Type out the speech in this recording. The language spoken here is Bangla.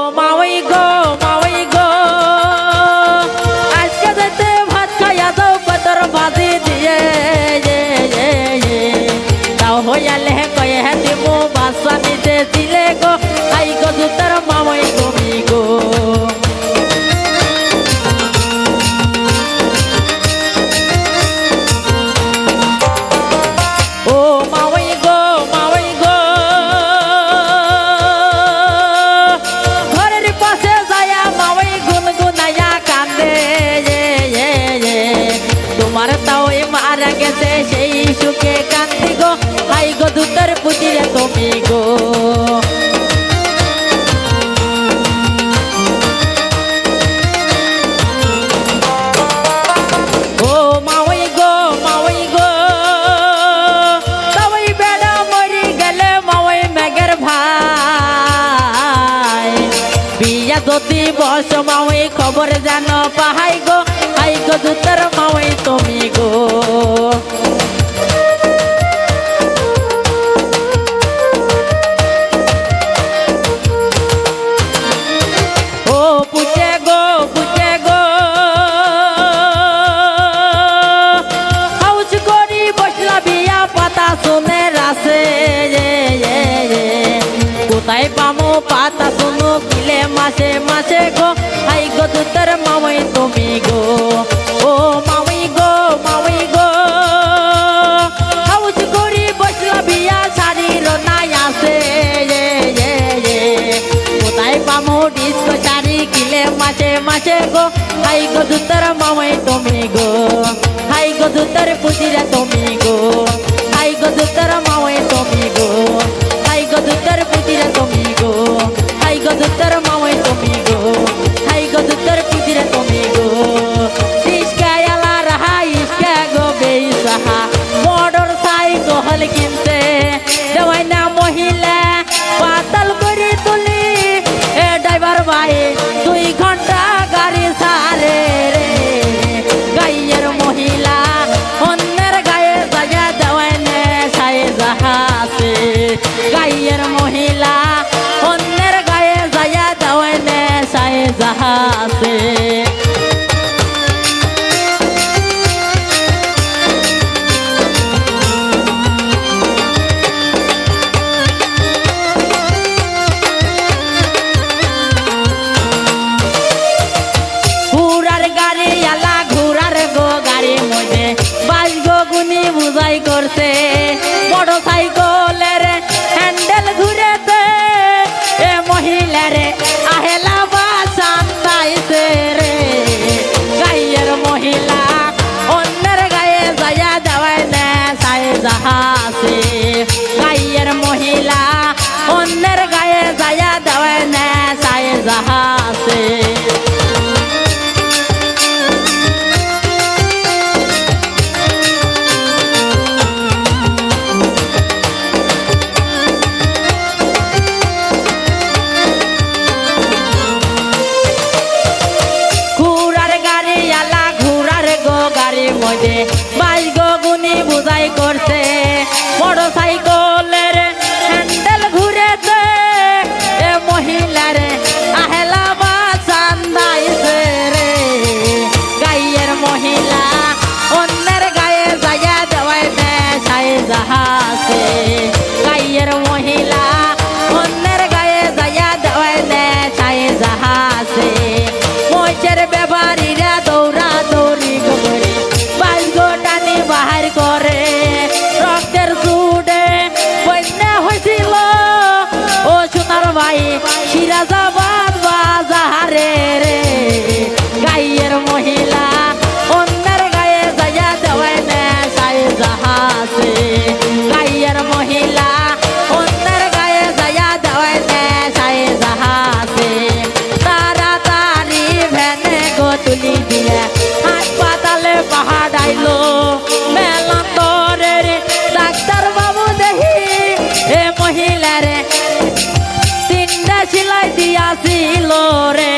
Oh, my way. সুতর মাওয়াই তুমি গো ও পুচে গো পুচে গো হাউস করি বসলা বিয়া পাতা শুনে রাসে কোথায় পামো পাতা শুনো কিলে মাসে মাসে গো হাই গো তোর মামাই তুমি তুমি গো। হাই গো দুতার পুজিরা তুমি গো। হাসে মোটর সাইকেলের হ্যান্ডেল ঘুরেছে। মহিলার আহেলা বাসান দাইছে রে গাইয়ের মহিলা অন্যের গায়ে জায়গা দেওয়ায় দেয় জাহাজ। জবান বাজা রে রে গাইয়ের মহিলা অন্যের গায়ে যাইয়া দেওয়ায় নেশায় জাহাজে গাইয়ের মহিলা অন্যের গায়ে যাইয়া দেওয়ায় নেশায় জাহাজে তাড়াতাড়ি ভ্যানে গো তুলি দিয়ে হাসপাতালে পাহাড়াইলো মেলা তরে ডাক্তার বাবু দেখি এ মহিলারে দিয়াছিল রে।